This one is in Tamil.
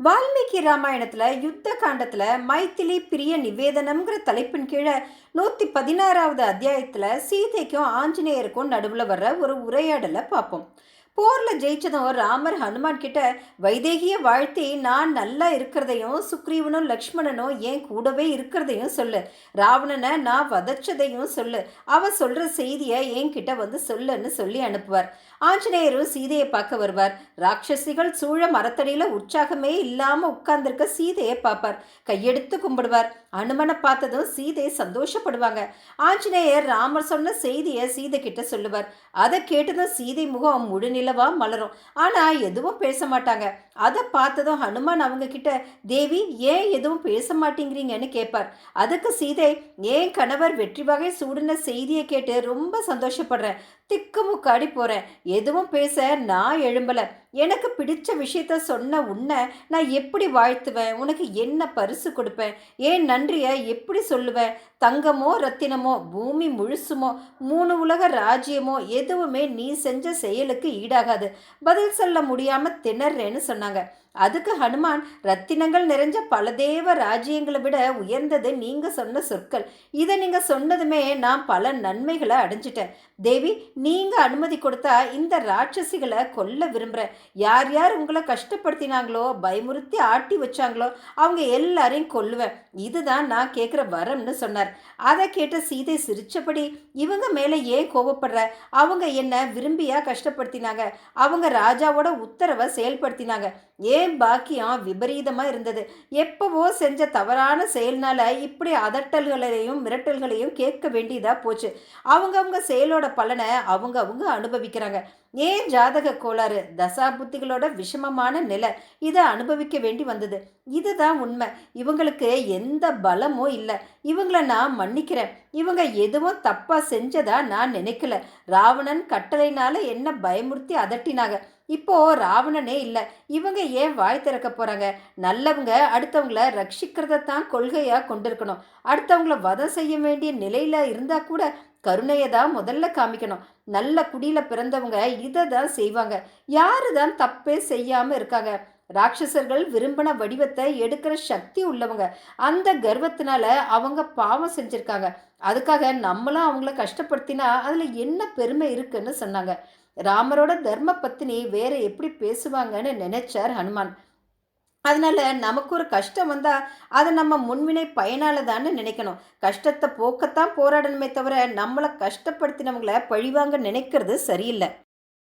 வால்மீகி ராமாயணத்தில் யுத்த காண்டத்தில் மைத்திலி பிரிய நிவேதனம்ங்கிற தலைப்பின் கீழே நூற்றி பதினாறாவது அத்தியாயத்தில் சீதைக்கும் ஆஞ்சநேயருக்கும் நடுவில் வர்ற ஒரு உரையாடலை பார்ப்போம். போரில் ஜெயிச்சதும் ராமர் ஹனுமான் கிட்ட வைதேகிய வாழ்த்தி நான் நல்லா இருக்கிறதையும் சுக்ரீவனும் லக்ஷ்மணனும் என் கூடவே இருக்கிறதையும் சொல்லு. ராவணனை நான் வதச்சதையும் சொல்லு. அவ சொல்கிற செய்தியை என்கிட்ட வந்து சொல்லுன்னு சொல்லி அனுப்புவார். ஆஞ்சநேயரும் சீதையை பார்க்க வருவார். ராட்சசிகள் சூழ மரத்தடியில் உற்சாகமே இல்லாமல் உட்கார்ந்துருக்க சீதையை பார்ப்பார். கையெடுத்து கும்பிடுவார். அனுமனை பார்த்ததும் சீதை சந்தோஷப்படுவாங்க. ஆஞ்சநேயர் ராமர் சொன்ன செய்தியை சீதை கிட்ட சொல்லுவார். அதை கேட்டதும் சீதை முகம் முழுநிலவா மலரும். ஆனால் எதுவும் பேச மாட்டாங்க. அதை பார்த்ததும் ஹனுமான் அவங்க கிட்ட தேவி ஏன் எதுவும் பேச மாட்டேங்கிறீங்கன்னு கேட்பார். அதுக்கு சீதை ஏன் கணவர் வெற்றி வகை சூடின செய்தியை கேட்டு ரொம்ப சந்தோஷப்படுறேன். திக்கு முக்காடி போகிறேன் எதுவும் பேச நான் எழும்பலை. எனக்கு பிடிச்ச விஷயத்த சொன்ன உன்னை நான் எப்படி வாழ்த்துவேன்? உனக்கு என்ன பரிசு கொடுப்பேன்? ஏன் நன்றியை எப்படி சொல்லுவேன்? தங்கமோ ரத்தினமோ பூமி முழுசுமோ மூணு உலக ராஜ்யமோ எதுவுமே நீ செஞ்ச செயலுக்கு ஈடாகாது. பதில் சொல்ல முடியாமல் திணறேன்னு சொன்னாங்க. அதுக்கு ஹனுமான் ரத்தினங்கள் நிறைஞ்ச பல தேவ ராஜ்யங்களை விட உயர்ந்தது நீங்க சொன்ன சொற்கள். இதை நீங்க சொன்னதுமே நான் பல நன்மைகளை அடைஞ்சிட்டேன். தேவி நீங்க அனுமதி கொடுத்தா இந்த ராட்சசிகளை கொல்ல விரும்புகிறேன் யார் யார் உங்களை கஷ்டப்படுத்தினாங்களோ பயமுறுத்தி ஆட்டி வச்சாங்களோ அவங்க எல்லாரையும் கொல்லுவேன். இதுதான் நான் கேட்குற வரம்னு சொன்னார். அதை கேட்ட சீதை சிரித்தபடி இவங்க மேலே ஏன் கோபப்படுற அவங்க என்ன விரும்பியா கஷ்டப்படுத்தினாங்க? அவங்க ராஜாவோட உத்தரவை செயல்படுத்தினாங்க. ஏன் பாக்கியம் விபரீதமாக இருந்தது? எப்பவோ செஞ்ச தவறான செயல்னால இப்படி அதட்டல்களையும் மிரட்டல்களையும் கேட்க வேண்டியதாக போச்சு. அவங்கவுங்க செயலோட பலனை அவங்க அவங்க அனுபவிக்கிறாங்க. ஏன் ஜாதக கோளாறு? தசா புத்திகளோட விஷமமான நிலை. இதை அனுபவிக்க வேண்டி வந்தது. இதுதான் உண்மை. இவங்களுக்கு எந்த எந்த பலமும் இல்லை. இவங்கள நான் மன்னிக்கிறேன். இவங்க எதுவும் தப்பாக செஞ்சதா நான் நினைக்கல. ராவணன் கட்டளைனால என்ன பயமுறுத்தி அதட்டினாங்க. இப்போ ராவணனே இல்லை. இவங்க ஏன் வாய் திறக்க போகிறாங்க நல்லவங்க அடுத்தவங்கள ரட்சிக்கிறத தான் கொள்கையாக கொண்டிருக்கணும். அடுத்தவங்கள வதம் செய்ய வேண்டிய நிலையில் இருந்தால் கூட கருணையை தான் முதல்ல காமிக்கணும். நல்ல குடியில் பிறந்தவங்க இதை தான் செய்வாங்க. யாரு தான் தப்பே செய்யாமல் இருக்காங்க? ராட்சசர்கள் விரும்பின வடிவத்தை எடுக்கிற சக்தி உள்ளவங்க. அந்த கர்வத்தினால அவங்க பாவம் செஞ்சுருக்காங்க. அதுக்காக நம்மளும் அவங்கள கஷ்டப்படுத்தினா அதில் என்ன பெருமை இருக்குன்னு சொன்னாங்க. ராமரோட தர்ம பத்தினி வேற எப்படி பேசுவாங்கன்னு நினைச்சார் ஹனுமான். அதனால் நமக்கு ஒரு கஷ்டம் வந்தால் அதை நம்ம முன்வினை பயனாளதான்னு நினைக்கணும். கஷ்டத்தை போக்கத்தான் போராடணுமே தவிர நம்மளை கஷ்டப்படுத்தினவங்கள பழிவாங்க நினைக்கிறது சரியில்லை.